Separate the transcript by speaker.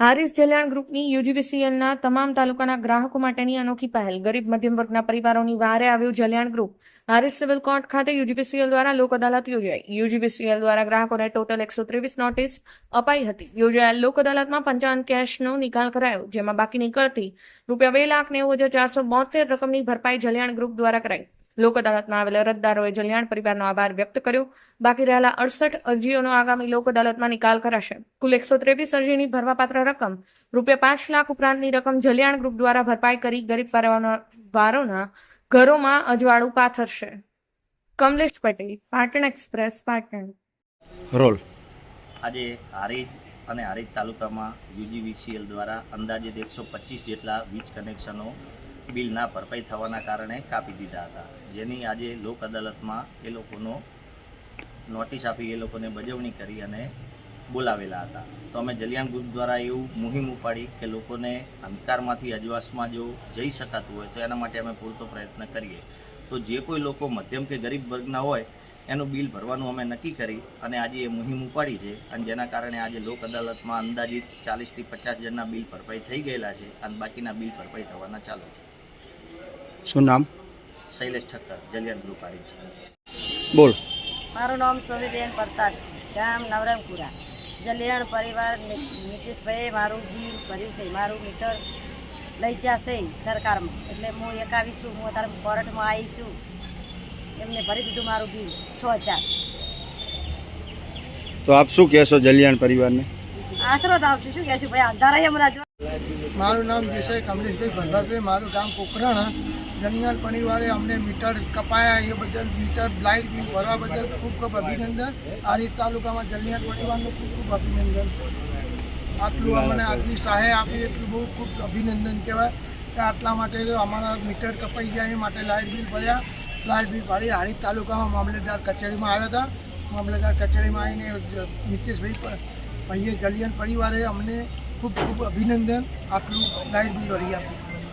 Speaker 1: હારીસ જલ્યાણ ગ્રુપની યુજીવીસીએલના તમામ તાલુકાના ગ્રાહકો માટેની અનોખી પહેલ. ગરીબ, મધ્યમ વર્ગના પરિવારોની વારે આવ્યું જલ્યાણ ગ્રુપ. હારીસ સિવિલ કોર્ટ ખાતે યુજીવીસીએલ દ્વારા લોક અદાલત યોજાઈ. યુજીવીસીએલ દ્વારા ગ્રાહકોને ટોટલ એકસો ત્રેવીસ નોટિસ અપાઈ હતી. યોજાયેલ લોક અદાલતમાં પંચાવન કેશનો નિકાલ કરાયો, જેમાં બાકી નીકળતી રૂપિયા બે લાખ નેવું હજાર ચારસો બોતેર રકમની ભરપાઈ જલ્યાણ ગ્રુપ દ્વારા કરાઈ. લોક અદાલતમાં આવેલા અરજદારોએ જલિયાણ પરિવારનો આભાર વ્યક્ત કર્યો. બાકી રહેલા અડસઠ અરજીઓનો આગામી લોક અદાલતમાં નિકાલ કરાશે. કુલ એકસો ત્રેવીસ અરજીની ભરવાપાત્ર રકમ રૂપિયા પાંચ લાખ ઉપરાંતની રકમ જલિયાણ ગ્રુપ દ્વારા ભરપાઈ કરી ગરીબ પરિવારોના વારોના ઘરોમાં અજવાળું પાથરશે. કમલેશ પટેલ પાટણ એક્સપ્રેસ પાટણ.
Speaker 2: રોલ.
Speaker 3: આજે હારીજ અને હારીજ તાલુકામાં યુજીવીસીએલ દ્વારા અંદાજિત એકસો પચીસ જેટલા વીજ કનેક્શનો બિલ ના ભરપાઈ થવાના કારણે કાપી દીધા હતા. જેની આજે લોક અદાલતમાં એ લોકોનો નોટિસ આપી, એ લોકોને બજવણી કરી અને બોલાવેલા હતા. તો અમે જલિયાંગ ગ્રુપ દ્વારા એવું મુહિમ ઉપાડી કે લોકોને અંધકારમાંથી, અજવાસમાં જો જઈ શકાતું હોય તો એના માટે અમે પૂરતો પ્રયત્ન કરીએ. તો જે કોઈ લોકો મધ્યમ કે ગરીબ વર્ગના હોય, એનું બિલ ભરવાનું અમે નક્કી કરી અને આજે એ મુહિમ ઉપાડી છે અને જેના કારણે આજે લોક અદાલતમાં અંદાજિત ચાલીસથી પચાસ જણના બિલ ભરપાઈ થઈ ગયેલા છે અને બાકીના બિલ ભરપાઈ થવાના ચાલુ છે.
Speaker 2: શું નામ?
Speaker 3: શૈલેષ ઠક્કર જલિયાન ગ્રુપ હારી છે.
Speaker 2: બોલ.
Speaker 4: મારું નામ સોનીબેન પરતાર છે. ગામ નવરંગપુરા. જલિયાણ પરિવાર નીતિશભાઈએ મારું બિલ ભર્યું છે. મારું મીટર લઈ જશે સરકારમાં. એટલે હું એક આવી છું. હું અત્યારે કોર્ટમાં આવી છું. એમને ભરી દીધું મારું બિલ છ હજાર.
Speaker 2: તો આપ શું કહેશો જલિયાણ પરિવારને?
Speaker 4: આશરો તો આવશે શું કહેશું? ભાઈ અંધારા હમણાં
Speaker 5: મારું નામ વિષય કમલેશભાઈ ભરભાભાઈ મારું ગામ કોકરાણા જનિયાલ પરિવારે અમને મીટર કપાયા. એ બદલ મીટર લાઇટ બિલ ભરવા બદલ ખૂબ ખૂબ અભિનંદન. આ રીત તાલુકામાં જલિયાલ પરિવારનું ખૂબ ખૂબ અભિનંદન. આટલું અમને આટલી સહાય આપી એટલું બહુ ખૂબ અભિનંદન કહેવાય કે આટલા માટે અમારા મીટર કપાઈ ગયા એ માટે લાઇટ બિલ ભર્યા. લાઇટ બિલ ભરી હારીજ તાલુકામાં મામલેદાર કચેરીમાં આવ્યા હતા. મામલેદાર કચેરીમાં આવીને નીતિશભાઈ ભાઈએ જલિયાન પરિવારે અમને ખૂબ ખૂબ અભિનંદન. આટલું લાઇટ બિલ ભરી આપ્યું